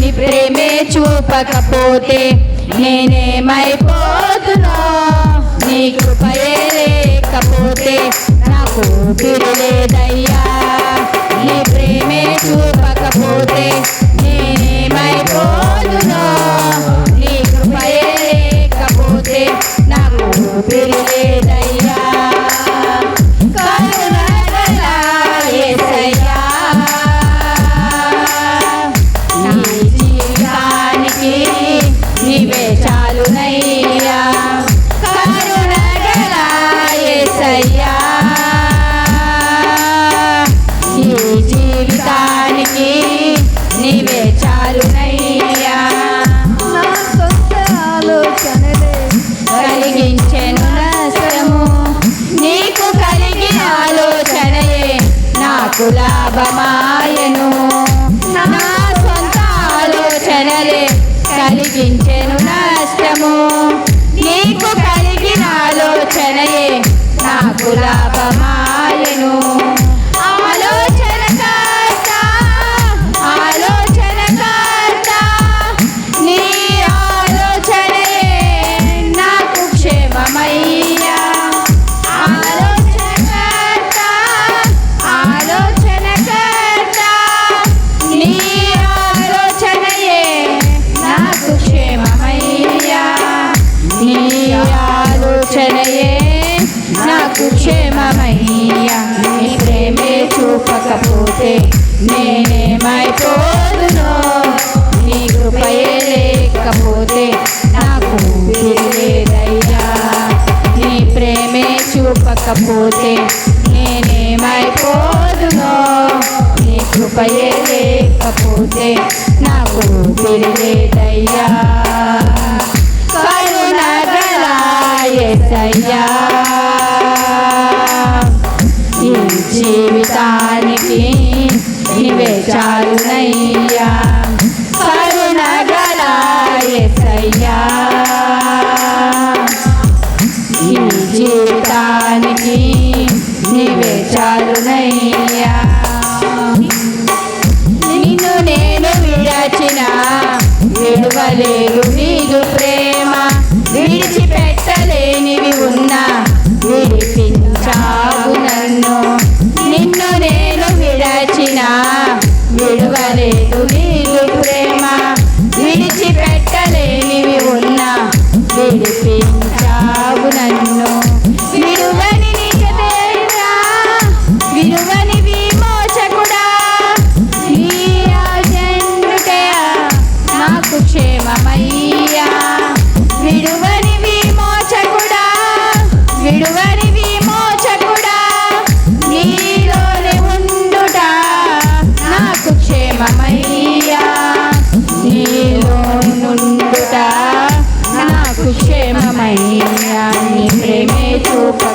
నీ ప్రేమే చూపకపోతే నేనేమైపోతున్నా? నీకు నాకు నాకు లాభమాయను నా సొంత ఆలోచనలే కలిగించెను నష్టము. నీకు కలిగిన ఆలోచనయే నాకు లాభమాయను చూపకపోతే నేనేమైపోదును నీ కృపయే లేకపోతే నాకు లేదయ్యా నీ ప్రేమే చూపకపోతే నేనేమైపోదును నీ కృపయే లేకపోతే నాకు లేదయ్యా కరుణగల ఈ చాలునయ్యా. కరుణగల యేసయ్యా ఈ జీవితానికి నీవే చాలునయ్యా. నిన్ను నేను విడచిన విడువలేరు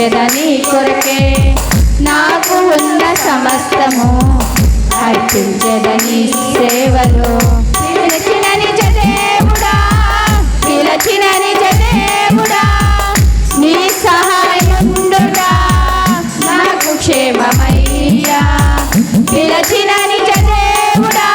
అర్పించెదని కొరకే నాకు ఉన్న సమస్తము అర్పించెదని సేవలో నీ సహాయముండుగా నాకు క్షేమమయ్యా. నిజ దేవుడా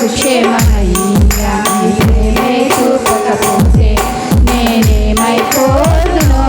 సుక్షేమయ్యా నీవే చూపకపోతే నేనేమైపోదును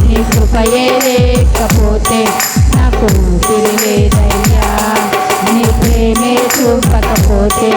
నీ కృపయే లేకపోతే నాకు తిరిగేదయ్యా నీ ప్రేమే చూపకపోతే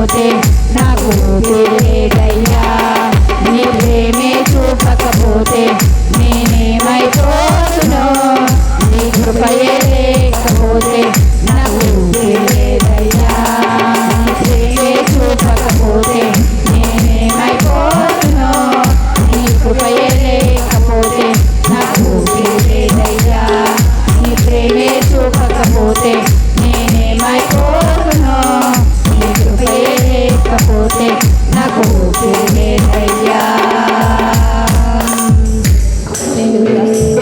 చూపకపోతే నాకు తెలియదయ్యా నీ ప్రేమే చూపకపోతే నేనేమైపోతును నీ కృపయే లేకపోతే నాకు తెలియదయ్యా నీ ప్రేమే చూపకపోతే నేనేమైపోతును నీ కృపయే లేకపోతే నాకు తెలియదయ్యా నీ ప్రేమే చూపకపోతే